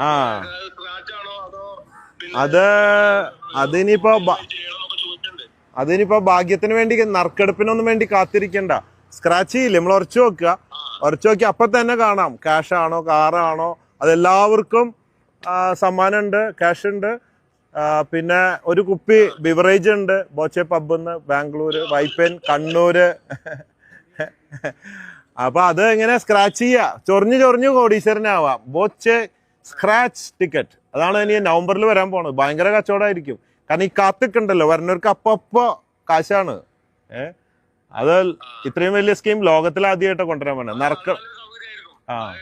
ആ. അതോ അത് അതിനിപ്പോ അതിനിപ്പോ ഭാഗ്യത്തിന് വേണ്ടി നറുക്കെടുപ്പിനൊന്നും വേണ്ടി കാത്തിരിക്കണ്ട. സ്ക്രാച്ച് ചെയ്യില്ലേ? നമ്മൾ ഉറച്ചു നോക്കുക ഉറച്ചു നോക്കി അപ്പൊ തന്നെ കാണാം. ക്യാഷ് ആണോ? കാറാണോ അതെല്ലാവർക്കും സമ്മാനം ഉണ്ട് ക്യാഷ് ഉണ്ട്. പിന്നെ ഒരു കുപ്പി ബിവറേജ് ഉണ്ട്. ബോച്ചെ പബ്ബിന്ന് ബാംഗ്ലൂര് വൈപ്പൻ കണ്ണൂര്. അപ്പൊ അത് എങ്ങനെ? സ്ക്രാച്ച് ചെയ്യാ ചൊറിഞ്ഞു ചൊറിഞ്ഞു കോടീശ്വരനാവാം. ബോച്ചെ സ്ക്രാച്ച് ടിക്കറ്റ് അതാണ് ഇനി നവംബറിൽ വരാൻ പോണത്. ഭയങ്കര കച്ചവടമായിരിക്കും. കാരണം ഈ കാത്തിക്കുണ്ടല്ലോ. വരുന്നവർക്ക് അപ്പൊ അപ്പൊ കാശാണ്. ഏ? അത് ഇത്രയും വലിയ സ്കീം ലോകത്തിൽ ആദ്യമായിട്ട് കൊണ്ടുവരാൻ വേണം നറുക്ക ആ.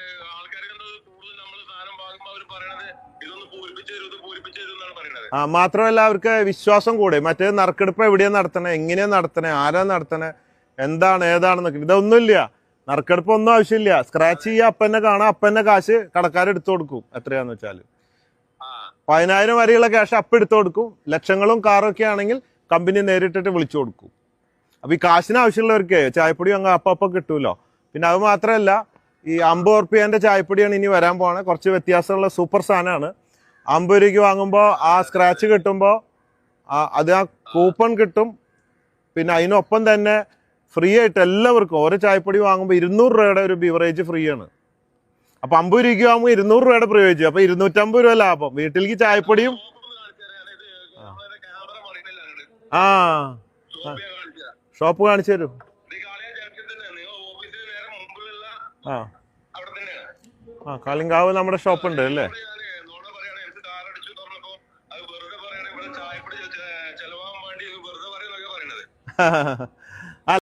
ആ മാത്രമല്ല അവർക്ക് വിശ്വാസം കൂടെ. മറ്റേ നറുക്കെടുപ്പ് എവിടെയാണ് നടത്തണേ? എങ്ങനെയാണ് നടത്തണേ? ആരാ നടത്തണേ? എന്താണ് ഏതാണെന്നൊക്കെ. ഇതൊന്നുമില്ല. നറുക്കെടുപ്പ് ഒന്നും ആവശ്യമില്ല. സ്ക്രാച്ച് ചെയ്യുക അപ്പന്നെ കാണാം അപ്പന്നെ കാശ് കടക്കാർ എടുത്തു കൊടുക്കും. എത്രയാന്ന് വെച്ചാൽ പതിനായിരം വരെയുള്ള ക്യാഷ് അപ്പ് എടുത്തു കൊടുക്കും. ലക്ഷങ്ങളും കാറും ഒക്കെ ആണെങ്കിൽ കമ്പനി നേരിട്ടിട്ട് വിളിച്ചു കൊടുക്കും. അപ്പൊ ഈ കാശിന് ആവശ്യമുള്ളവർക്ക് ചായപ്പൊടി അങ്ങ് അപ്പ അപ്പം കിട്ടുമല്ലോ പിന്നെ അത് മാത്രമല്ല ഈ അമ്പത് ഉറുപ്പ്യന്റെ ചായപ്പൊടിയാണ് ഇനി വരാൻ പോണേ. കുറച്ച് വ്യത്യാസമുള്ള സൂപ്പർ സാധനമാണ്. അമ്പത് രൂപയ്ക്ക് വാങ്ങുമ്പോൾ ആ സ്ക്രാച്ച് കിട്ടുമ്പോൾ അത് ആ കൂപ്പൺ കിട്ടും. പിന്നെ അതിനൊപ്പം തന്നെ ഫ്രീ ആയിട്ട് എല്ലാവർക്കും. ഓരോ ചായപ്പൊടി വാങ്ങുമ്പോൾ ഇരുന്നൂറ് രൂപയുടെ ഒരു ബിവറേജ് ഫ്രീ ആണ്. അപ്പൊ അമ്പത് രൂപയ്ക്ക് വാങ്ങുമ്പോൾ ഇരുന്നൂറ് രൂപയുടെ പ്രയോജനം അപ്പൊ ഇരുന്നൂറ്റമ്പത് രൂപ ലാഭം. വീട്ടിലേക്ക് ചായപ്പൊടിയും ആ. ഷോപ്പ് കാണിച്ചു തരൂ. ആ. ആ കാളിങ്കാവ് നമ്മുടെ ഷോപ്പ് ഉണ്ട് അല്ലേ